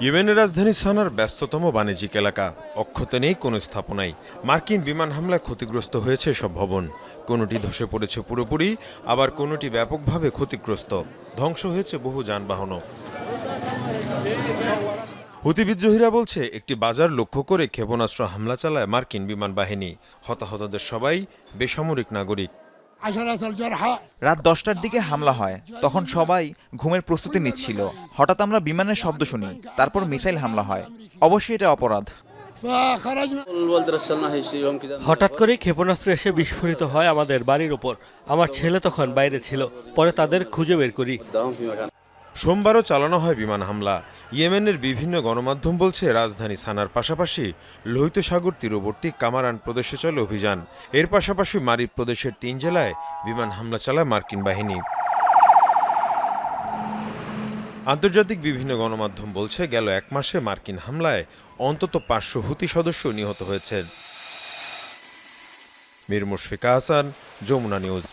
ইউএনের রাজধানী সানার ব্যস্ততম বাণিজ্যিক এলাকা। অক্ষত নেই কোনো স্থাপনাই। মার্কিন বিমান হামলায় ক্ষতিগ্রস্ত হয়েছে সব ভবন। কোনোটি ধসে পড়েছে পুরোপুরি, আবার কোনোটি ব্যাপকভাবে ক্ষতিগ্রস্ত। ধ্বংস হয়েছে বহু যানবাহনও। হুতি বিদ্রোহীরা বলছে, একটি বাজার লক্ষ্য করে ক্ষেপণাস্ত্র হামলা চালায় মার্কিন বিমান বাহিনী। হতাহতদের সবাই বেসামরিক নাগরিক। রাত দশটার দিকে হামলা হয়। তখন সবাই ঘুমের প্রস্তুতি নিচ্ছিল। হঠাৎ আমরা বিমানের শব্দ শুনি। তারপর মিসাইল হামলা হয়। অবশ্যই এটা অপরাধ। হঠাৎ করে ক্ষেপণাস্ত্র এসে বিস্ফোরিত হয় আমাদের বাড়ির ওপর আমার ছেলে তখন বাইরে ছিল। পরে তাদের খুঁজে বের করি। সোমবারও চালানো হয় বিমান হামলা। ইয়েমেনের বিভিন্ন গণমাধ্যম বলছে, রাজধানী সানার পাশাপাশি লোহিত সাগর তীরবর্তী কামারান প্রদেশে চলে অভিযান। এর পাশাপাশি মারিব প্রদেশের তিন জেলায় বিমান হামলা চালায় মার্কিন বাহিনী। আন্তর্জাতিক বিভিন্ন গণমাধ্যম বলছে, গেল এক মাসে মার্কিন হামলায় অন্তত পাঁচশো হুতি সদস্য নিহত হয়েছেন। মীর মুশফিকা হাসান যমুনা নিউজ।